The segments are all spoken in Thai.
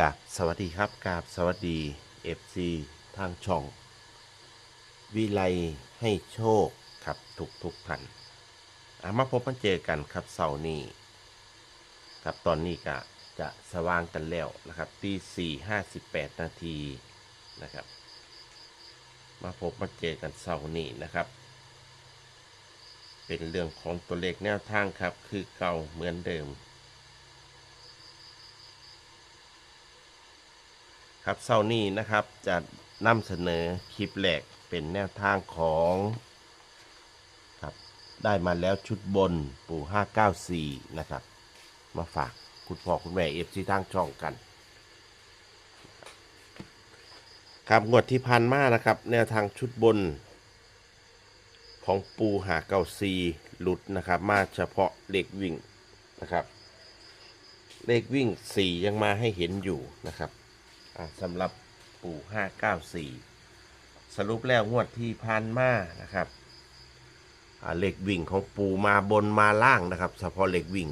กับสวัสดีครับกับสวัสดีเอฟซีทางช่อง วิไลให้โชคครับทุกทุกๆท่านอะมาพบมาเจอกันครับเสาร์นี้ครับตอนนี้ก็จะสว่างกันแล้วนะครับตีสี่ห้าสิบแปดนาทีนะครับ มาพบมาเจอกันเสาร์นี้นะครับ เป็นเรื่องของตัวเลขแนวทางครับ คือเก่าเหมือนเดิม ครับเศร้านี้นะครับจะนำเสนอคลิปแรกเป็นแนวทางของครับได้มาแล้วชุดบนปู่ 594 นะครับ มาฝากคุณพ่อคุณแม่เอฟซีทางช่องกัน ครับงวดที่พันมานะครับ แนวทางชุดบน ของปูหาเก้าซีหลุดนะครับ มาเฉพาะเลขวิ่งนะครับ เลขวิ่ง 4 ยังมาให้เห็นอยู่นะครับ อ่าสำหรับปู่594สรุปแล้วงวดที่ผ่านมานะครับอ่าเหล็กวิ่งของปู่มาบนมาล่างนะครับเฉพาะเหล็กวิ่ง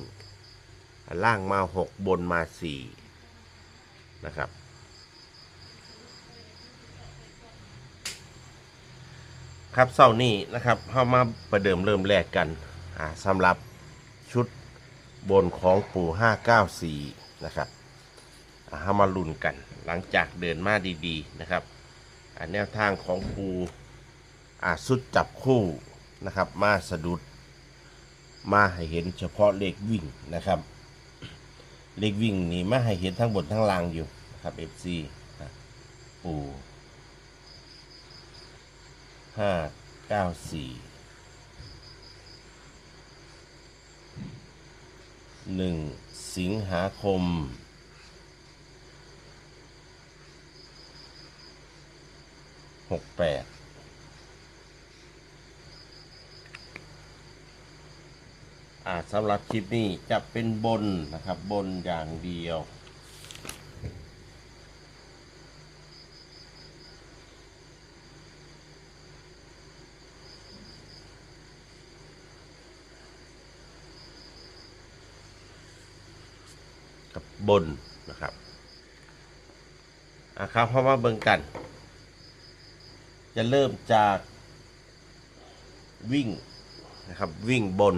อ่าล่างมา6บนมา4นะครับ ครับเสาร์นี้นะครับเข้ามาประเดิมเริ่มแรกกันอ่าสำหรับชุดบนของปู่594 นะครับ เฮามาลุ้นกัน หลังจากเดินมาดีๆนะครับแนวทางของปูอาสุดจับคู่นะครับ มาสะดุด มาให้เห็นเฉพาะเลขวิ่งนะครับ เลขวิ่งนี่มาให้เห็นทั้งบนทั้งล่างอยู่นะครับ FC ปูห้าเก้าสี่หนึ่งสิงหาคม หกแปดอ่าสำหรับคลิปนี้จะเป็นบนนะครับ บนอย่างเดียว กับบนนะครับอะครับเพราะว่าเบิ่งกัน จะเริ่มจากวิ่งนะครับวิ่งบน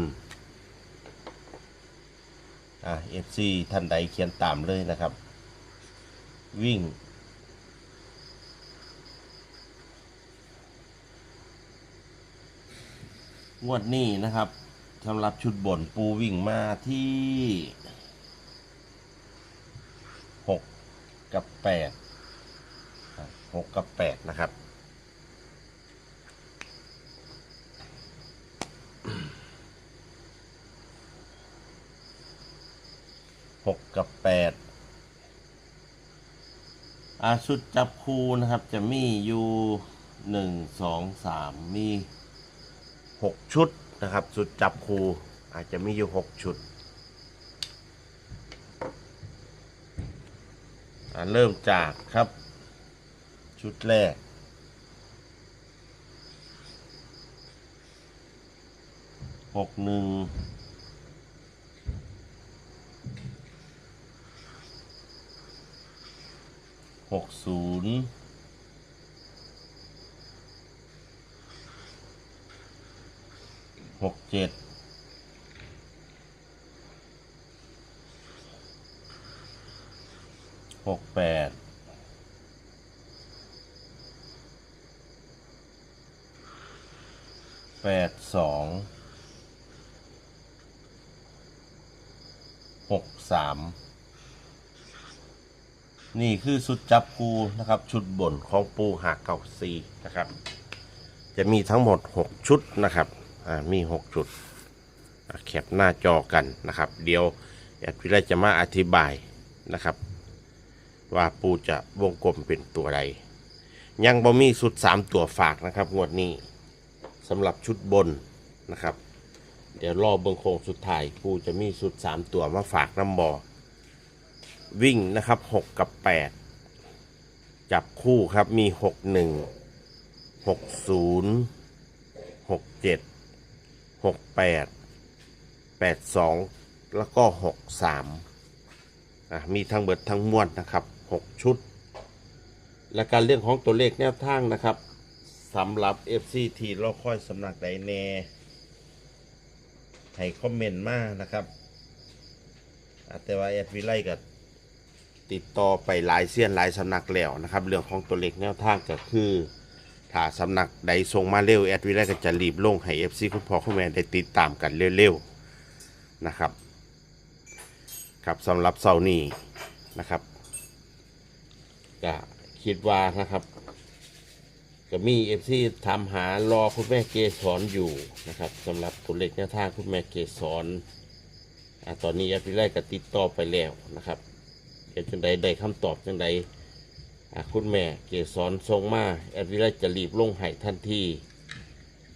อ่า FC ท่านใดเขียนตามเลยนะครับ วิ่ง งวดนี้นะครับสำหรับชุดบนปูวิ่งมาที่หกกับแปดหกกับแปดนะครับ หกกับแปดอาชุดจับคูนะครับ จะมีอยู่หนึ่งสองสามมีหกชุดนะครับชุดจับคูอาจจะมีอยู่หกชุดอ่าเริ่มจากครับ ชุดแรก หกหนึ่ง หกศูนย์หกเจ็ดหกแปดแปดสองหกสาม นี่คือชุดจับปูนะครับ ชุดบนของปูหาเก่าซีนะครับ จะมีทั้งหมด 6 ชุดนะครับอ่ามี 6 ชุดแคปหน้าจอกันนะครับ เดี๋ยวแอดพิไลจะมาอธิบายนะครับ ว่าปูจะวงกลมเป็นตัวใดยังบ่มีชุด 3 ตัวฝากนะครับงวดนี้สำหรับชุดบนนะครับ เดี๋ยวรอเบิงโคงสุดท้ายปูจะมีชุด 3 ตัวมาฝากน้ำบอ วิ่งนะครับ 6 กับ 8 จับคู่ครับมี 6 1 6 0 6 7 6 8 8 2 แล้วก็ 6 3อะมีทั้งเบิดทั้งมวลนะครับหกชุด และการเรื่องของตัวเลขแนวทางนะครับสำหรับ FCT รอค่อยสำนักใดแน่ให้คอมเมนต์มานะครับอะแต่ว่าแอดวิไลกับ ติดต่อไปหลายเสี้ยนหลายสำนักแล้วนะครับ เรื่องของตัวเลขแนวทางก็คือถ้าสำนักใดส่งมาเร็วแอดวิไลก็จะรีบลงให้ FC คุณพ่อคุณแม่ได้ติดตามกันเร็วๆนะครับครับสำหรับเสาร์นี้นะครับก็คิดว่านะครับก็มีเอฟซีถาหารอคุณแม่เกสรอยู่นะครับสำหรับตัวเลขแนวทางคุณแม่เกสรอ่าตอนนี้แอดวิไลก็ติดต่อไปแล้วนะครับ เดี๋ยวจังใดได้คำตอบจังใดคุณแม่เกสรส่งมาแอดวิไลจะรีบลงให้ทันที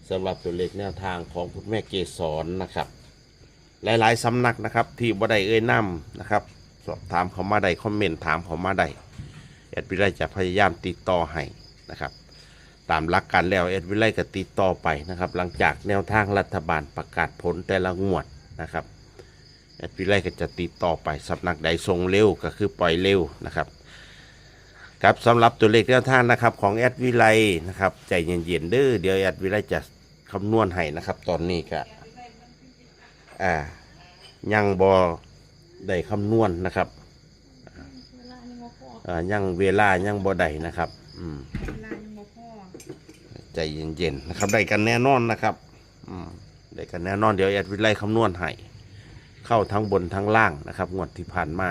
สำหรับตัวเลขแนวทางของคุณแม่เกสรนะครับ หลายๆสำนักนะครับ ที่บ่ได้เอ่ยนำนะครับ สอบถามเขามาได้คอมเมนต์ถามเขามาได้แอดวิไลจะพยายามติดต่อให้นะครับ ตามหลักการแล้วแอดวิไลก็ติดต่อไปนะครับ หลังจากแนวทางรัฐบาลประกาศผลแต่ละงวดนะครับ แอดวิไลก็จะติดต่อไปสำนักใดทรงเร็วก็คือปล่อยเร็วนะครับครับสำหรับตัวเลขแนวทางนะครับของแอดวิไลนะครับใจเย็นๆเด้อเดี๋ยวแอดวิไลจะคำนวณให้นะครับตอนนี้ก็อ่ายังบอได้คำนวณนะครับอ่ายังเวลายังบอได้นะครับอืมใจเย็นๆนะครับได้กันแน่นอนนะครับอืมได้กันแน่นอนเดี๋ยวแอดวิไลคำนวณให้ เข้าทั้งบนทั้งล่างนะครับงวดที่ผ่านมา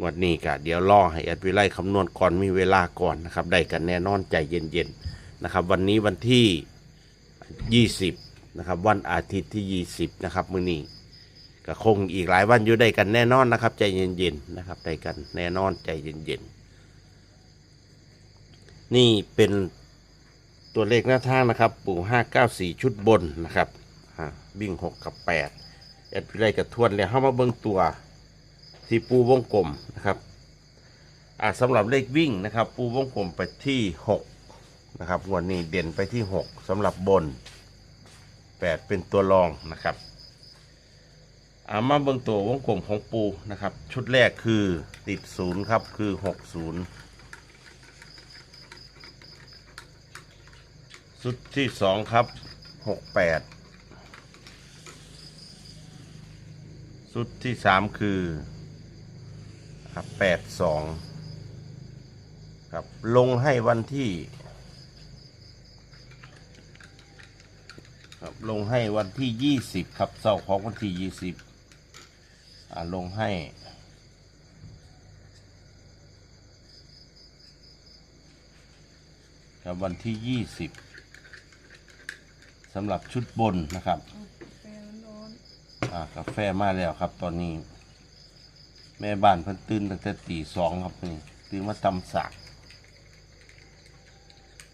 งวดนี้ก็เดี๋ยวรอให้แอดวิไลคำนวณก่อนมีเวลาก่อนนะครับ ได้กันแน่นอนใจเย็นๆนะครับ วันนี้วันที่ 20นะครับ วันอาทิตย์ที่ 20 นะครับมื้อนี้ก็คงอีกหลายวันอยู่ได้กันแน่นอนนะครับ ใจเย็นๆนะครับได้กันแน่นอนใจเย็นๆนี่เป็นตัวเลขหน้าทางนะครับ ปู่ห้าเก้าสี่ชุดบนนะครับวิ่งหกกับแปด แอดไรกับทวนเลยวเข้ามาเบิ้งตัวที่ปูวงกลมนะครับอ่าสำหรับเลขวิ่งนะครับ ปูวงกลมไปที่6นะครับวันนี้เด่นไปที่ 6 สำหรับบน 8 เป็นตัวรองนะครับอามาเบิ้งตัววงกลมของปูนะครับ ชุดแรกคือติดศูนย์ครับคือ 60 ชุดที่ 2 ครับ 68 ชุดที่สามคือแปดสองครับลงให้วันที่ครับลงให้วันที่ยี่สิบครับเสาร์ของวันที่ยี่สิบอ่าลงให้ครับวันที่ยี่สิบสำหรับชุดบนนะครับ อ่ากาแฟมาแล้วครับ ตอนนี้ แม่บ้านเพิ่นตื่นตั้งแต่ตีสองครับนี่ตื่นมาตำสาก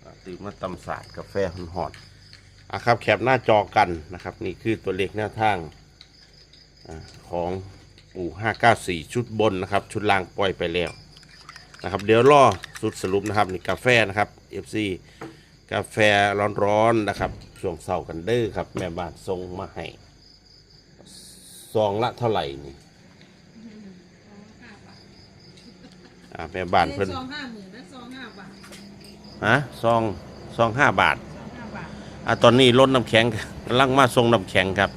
อ่าตื่นมาตำสากกาแฟหอนๆอะครับแคปหน้าจอกันนะครับ นี่คือตัวเลขแนวทางอาของปู่594 ชุดบนนะครับ ชุดล่างปล่อยไปแล้วนะครับ เดี๋ยวรอสุดสรุปนะครับนี่กาแฟนะครับ FC กาแฟร้อนๆนะครับช่วงเสาร์กันเด้อครับ แม่บ้านส่งมาให้ องละเท่าไหร่นี่ๆห้าบาทอ่าแม่บ้านเพิ่นซองห้าหมื่นนะซองห้าบาทฮะซองซองห้าบาทซองห้าบาทอ่าตอนนี้ลดน้ำแข็งกำลังมาส่งน้ำแข็งครับ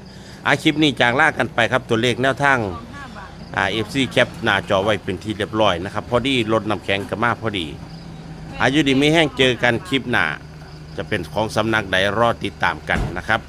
อาคลิปนี้จากลากันไปครับตัวเลขแนวทางซองห้าบาทอ่าเอฟซีแคปหน้าจอไว้เป็นที่เรียบร้อยนะครับ พอดีลดน้ำแข็งก็มาพอดี อายุดีไม่แห้งเจอกันคลิปหน้าจะเป็นของสำนักใดรอติดตามกันนะครับ